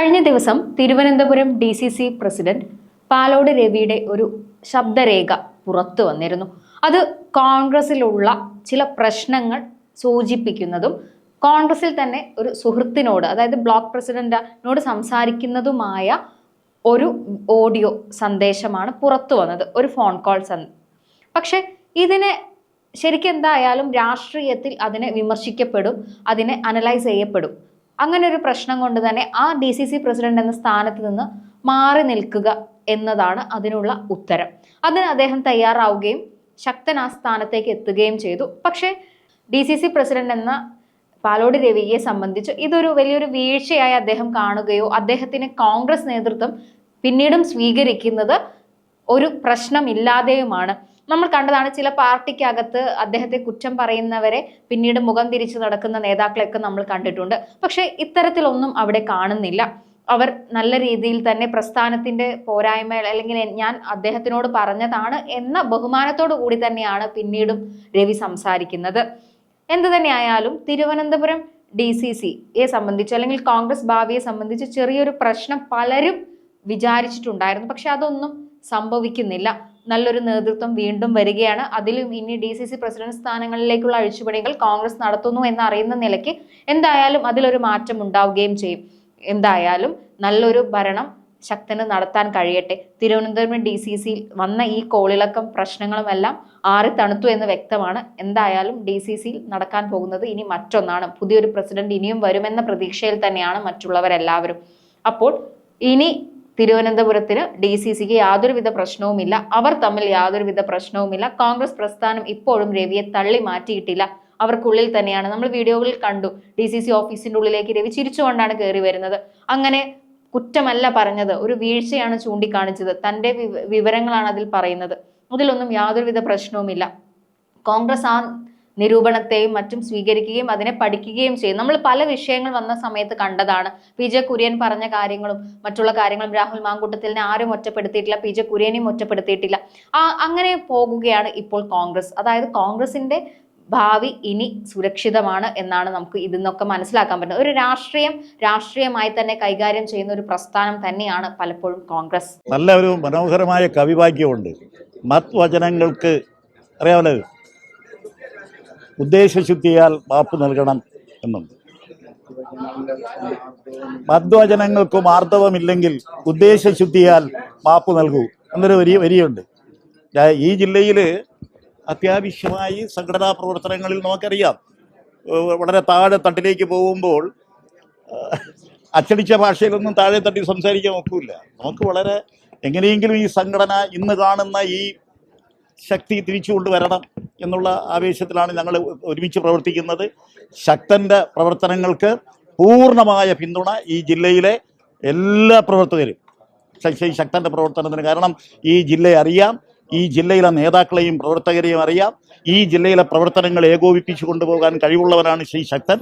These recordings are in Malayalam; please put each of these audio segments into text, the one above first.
കഴിഞ്ഞ ദിവസം Thiruvananthapuram D C C president Palode രവിയുടെ ഒരു ശബ്ദരേഖ പുറത്തു വന്നിരുന്നു. അത് കോൺഗ്രസിലുള്ള ചില പ്രശ്നങ്ങൾ സൂചിപ്പിക്കുന്നതും കോൺഗ്രസിൽ തന്നെ ഒരു സുഹൃത്തിനോട് അതായത് ബ്ലോക്ക് പ്രസിഡന്റിനോട് സംസാരിക്കുന്നതുമായ ഒരു ഓഡിയോ സന്ദേശമാണ് പുറത്തു വന്നത് ഒരു ഫോൺ കോൾ സന് പക്ഷെ ഇതിനെ ശരിക്കും എന്തായാലും രാഷ്ട്രീയത്തിൽ അതിനെ വിമർശിക്കപ്പെടും അതിനെ അനലൈസ് ചെയ്യപ്പെടും. അങ്ങനെ ഒരു പ്രശ്നം കൊണ്ട് തന്നെ ആ ഡി സി സി പ്രസിഡന്റ് എന്ന സ്ഥാനത്ത് നിന്ന് മാറി നിൽക്കുക എന്നതാണ് അതിനുള്ള ഉത്തരം. അതിന് അദ്ദേഹം തയ്യാറാവുകയും ശക്തൻ ആ സ്ഥാനത്തേക്ക് എത്തുകയും ചെയ്തു. പക്ഷേ ഡി സി സി പ്രസിഡന്റ് എന്ന പാലോട് രവിയെ സംബന്ധിച്ച് ഇതൊരു വലിയൊരു വീഴ്ചയായി അദ്ദേഹം കാണുകയോ അദ്ദേഹത്തിന് കോൺഗ്രസ് നേതൃത്വം പിന്നീടും സ്വീകരിക്കുന്നത് ഒരു പ്രശ്നമില്ലാതെയുമാണ് നമ്മൾ കണ്ടതാണ് ചില പാർട്ടിക്കകത്ത് അദ്ദേഹത്തെ കുറ്റം പറയുന്നവരെ പിന്നീട് മുഖം തിരിച്ചു നടക്കുന്ന നേതാക്കളെയൊക്കെ നമ്മൾ കണ്ടിട്ടുണ്ട്. പക്ഷേ ഇത്തരത്തിലൊന്നും അവിടെ കാണുന്നില്ല. അവർ നല്ല രീതിയിൽ തന്നെ പ്രസ്ഥാനത്തിന്റെ പോരായ്മ അല്ലെങ്കിൽ ഞാൻ അദ്ദേഹത്തിനോട് പറഞ്ഞതാണ് എന്ന ബഹുമാനത്തോടു കൂടി തന്നെയാണ് പിന്നീടും രവി സംസാരിക്കുന്നത്. എന്തു തന്നെയായാലും തിരുവനന്തപുരം ഡി സി സിയെ സംബന്ധിച്ച് അല്ലെങ്കിൽ കോൺഗ്രസ് ഭാവിയെ സംബന്ധിച്ച് ചെറിയൊരു പ്രശ്നം പലരും വിചാരിച്ചിട്ടുണ്ടായിരുന്നു. പക്ഷെ അതൊന്നും സംഭവിക്കുന്നില്ല. നല്ലൊരു നേതൃത്വം വീണ്ടും വരികയാണ്. അതിലും ഇനി ഡി സി സി പ്രസിഡന്റ് സ്ഥാനങ്ങളിലേക്കുള്ള അഴിച്ചുപണികൾ കോൺഗ്രസ് നടത്തുന്നു എന്ന് അറിയുന്ന നിലയ്ക്ക് എന്തായാലും അതിലൊരു മാറ്റം ഉണ്ടാവുകയും ചെയ്യും. എന്തായാലും നല്ലൊരു ഭരണം ശക്തന് നടത്താൻ കഴിയട്ടെ. തിരുവനന്തപുരം ഡി സി സിയിൽ വന്ന ഈ കോളിളക്കം പ്രശ്നങ്ങളുമെല്ലാം ആറി തണുത്തു എന്ന് വ്യക്തമാണ്. എന്തായാലും ഡി സി സിയിൽ നടക്കാൻ പോകുന്നത് ഇനി മറ്റൊന്നാണ്. പുതിയൊരു പ്രസിഡന്റ് ഇനിയും വരുമെന്ന പ്രതീക്ഷയിൽ തന്നെയാണ് മറ്റുള്ളവരെല്ലാവരും. അപ്പോൾ ഇനി തിരുവനന്തപുരത്തിന് ഡി സി സിക്ക് യാതൊരുവിധ പ്രശ്നവുമില്ല. അവർ തമ്മിൽ യാതൊരുവിധ പ്രശ്നവുമില്ല. കോൺഗ്രസ് പ്രസ്ഥാനം ഇപ്പോഴും രവിയെ തള്ളി മാറ്റിയിട്ടില്ല. അവർക്കുള്ളിൽ തന്നെയാണ്. നമ്മൾ വീഡിയോകളിൽ കണ്ടു. ഡി സി സി ഓഫീസിന്റെ ഉള്ളിലേക്ക് രവി ചിരിച്ചുകൊണ്ടാണ് കയറി വരുന്നത്. അങ്ങനെ കുറ്റമല്ല പറഞ്ഞത്. ഒരു വീഴ്ചയാണ് ചൂണ്ടിക്കാണിച്ചത്. തന്റെ വിവരങ്ങളാണ് അതിൽ പറയുന്നത്. അതിലൊന്നും യാതൊരുവിധ പ്രശ്നവുമില്ല. കോൺഗ്രസ് ആ നിരൂപണത്തെയും മറ്റും സ്വീകരിക്കുകയും അതിനെ പഠിക്കുകയും ചെയ്യും നമ്മൾ പല വിഷയങ്ങൾ വന്ന സമയത്ത് കണ്ടതാണ്. പി ജെ കുര്യൻ പറഞ്ഞ കാര്യങ്ങളും മറ്റുള്ള കാര്യങ്ങളും രാഹുൽ മാങ്കൂട്ടത്തിലിനെ ആരും ഒറ്റപ്പെടുത്തിയിട്ടില്ല പി ജെ കുര്യനെയും ഒറ്റപ്പെടുത്തിയിട്ടില്ല. അങ്ങനെ പോകുകയാണ് ഇപ്പോൾ കോൺഗ്രസ്. അതായത് കോൺഗ്രസിന്റെ ഭാവി ഇനി സുരക്ഷിതമാണ് എന്നാണ് നമുക്ക് ഇതിൽ നിന്നൊക്കെ മനസ്സിലാക്കാൻ പറ്റുന്നത്. ഒരു രാഷ്ട്രീയം രാഷ്ട്രീയമായി തന്നെ കൈകാര്യം ചെയ്യുന്ന ഒരു പ്രസ്ഥാനം തന്നെയാണ് പലപ്പോഴും കോൺഗ്രസ്. നല്ല ഒരു മനോഹരമായ കവിവാക്യമുണ്ട്. മത്വചനങ്ങൾക്ക് അറിയാമല്ലോ? ഉദ്ദേശശുദ്ധിയാൽ മാപ്പ് നൽകണം എന്നുണ്ട് മദ്വചനങ്ങൾക്ക് മാർദ്ദവമില്ലെങ്കിൽ ഉദ്ദേശശുദ്ധിയാൽ മാപ്പ് നൽകൂ എന്നൊരു വരി വരിയുണ്ട്. ഈ ജില്ലയിൽ അത്യാവശ്യമായി സംഘടനാ പ്രവർത്തനങ്ങളിൽ നമുക്കറിയാം. വളരെ താഴെ തട്ടിലേക്ക് പോകുമ്പോൾ അച്ചടിച്ച ഭാഷയിലൊന്നും താഴെ തട്ടി സംസാരിക്കാൻ ഒക്കില്ല. നമുക്ക് വളരെ എങ്ങനെയെങ്കിലും ഈ സംഘടന ഇന്ന് കാണുന്ന ഈ ശക്തി തിരിച്ചു കൊണ്ടുവരണം എന്നുള്ള ആവേശത്തിലാണ് ഞങ്ങൾ ഒരുമിച്ച് പ്രവർത്തിക്കുന്നത്. ശക്തന്റെ പ്രവർത്തനങ്ങൾക്ക് പൂർണമായ പിന്തുണ ഈ ജില്ലയിലെ എല്ലാ പ്രവർത്തകരും. ശക്തന്റെ പ്രവർത്തനത്തിന് കാരണം ഈ ജില്ലയെ അറിയാം. ഈ ജില്ലയിലെ നേതാക്കളെയും പ്രവർത്തകരെയും അറിയാം. ഈ ജില്ലയിലെ പ്രവർത്തനങ്ങൾ ഏകോപിപ്പിച്ചു കൊണ്ടുപോകാൻ കഴിവുള്ളവരാണ് ശ്രീ ശക്തൻ.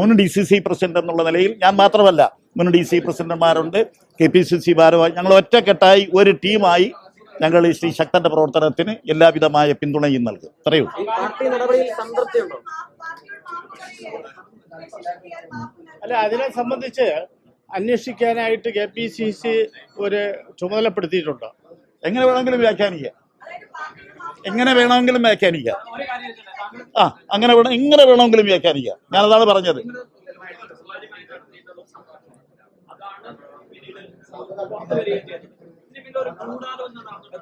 മുൻ ഡി സി സി പ്രസിഡന്റ് എന്നുള്ള നിലയിൽ ഞാൻ മാത്രമല്ല മുൻ ഡി സി പ്രസിഡന്റുമാരുണ്ട്. കെ പി സി സി ഭാരവാഹി ഞങ്ങൾ ഒറ്റക്കെട്ടായി ഒരു ടീമായി ഞങ്ങൾ ഈ ശ്രീ ശക്തന്റെ പ്രവർത്തനത്തിന് എല്ലാവിധമായ പിന്തുണയും നൽകും. ഇത്രയേ ഉള്ളൂ. പാർട്ടി നടപടിയിൽ സംതൃപ്തിയുണ്ടോ? അല്ല അതിനെ സംബന്ധിച്ച് അന്വേഷിക്കാനായിട്ട് കെ പി സി സി ഒരു ചുമതലപ്പെടുത്തിയിട്ടുണ്ട്? എങ്ങനെ വേണമെങ്കിലും വ്യാഖ്യാനിക്കാം. എങ്ങനെ വേണമെങ്കിലും വ്യാഖ്യാനിക്കാം. ആ അങ്ങനെ വേണം ഇങ്ങനെ വേണമെങ്കിലും വ്യാഖ്യാനിക്കാം. ഞാനതാണ് പറഞ്ഞത്.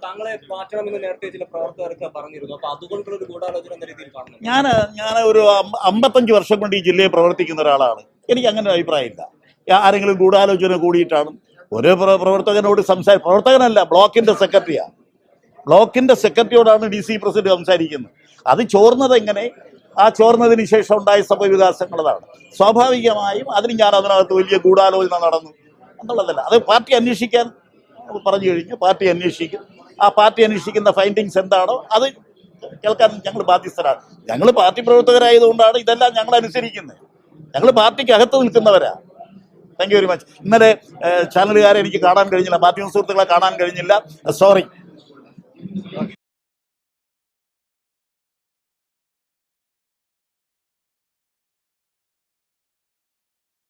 താങ്കളെ മാറ്റണമെന്ന് നേരത്തെ ചില പ്രവർത്തകർക്ക് പറഞ്ഞിരുന്നു. അപ്പൊ അതുകൊണ്ടുള്ള ഒരു ഗൂഢാലോചന എന്ന രീതിയിൽ ഞാൻ ഞാൻ ഒരു അമ്പ- അമ്പത്തഞ്ച് വർഷം കൊണ്ട് ഈ ജില്ലയിൽ പ്രവർത്തിക്കുന്ന ഒരാളാണ്. എനിക്ക് അങ്ങനെ ഒരു അഭിപ്രായമില്ല. ആരെങ്കിലും ഗൂഢാലോചന കൂടിയിട്ടാണ്. ഒരു പ്രവർത്തകനോട് സംസാരി പ്രവർത്തകനല്ല ബ്ലോക്കിന്റെ സെക്രട്ടറിയാണ് ബ്ലോക്കിന്റെ സെക്രട്ടറിയോടാണ് ഡി സി പ്രസിഡന്റ് സംസാരിക്കുന്നത്. അത് ചോർന്നത് എങ്ങനെ? ആ ചോർന്നതിന് ശേഷം ഉണ്ടായ സംഭവവികാസങ്ങളതാണ്. സ്വാഭാവികമായും അതിന് ഞാൻ അതിനകത്ത് വലിയ ഗൂഢാലോചന നടന്നു എന്നുള്ളതല്ല. അത് പാർട്ടി അന്വേഷിക്കാൻ പറഞ്ഞു കഴിഞ്ഞ് പാർട്ടി അന്വേഷിക്കും. ആ പാർട്ടി അന്വേഷിക്കുന്ന ഫൈൻഡിങ്സ് എന്താണോ അത് കേൾക്കാൻ ഞങ്ങൾ ബാധ്യസ്ഥരാണ്. ഞങ്ങൾ പാർട്ടി പ്രവർത്തകരായതുകൊണ്ടാണ് ഇതെല്ലാം ഞങ്ങൾ അനുസരിക്കുന്നത്. ഞങ്ങൾ പാർട്ടിക്ക് അകത്ത് നിൽക്കുന്നവരാണ് താങ്ക് യു വെരി മച്ച് ഇന്നലെ ചാനലുകാരെ എനിക്ക് കാണാൻ കഴിഞ്ഞില്ല. മാധ്യമ സുഹൃത്തുക്കളെ കാണാൻ കഴിഞ്ഞില്ല. സോറി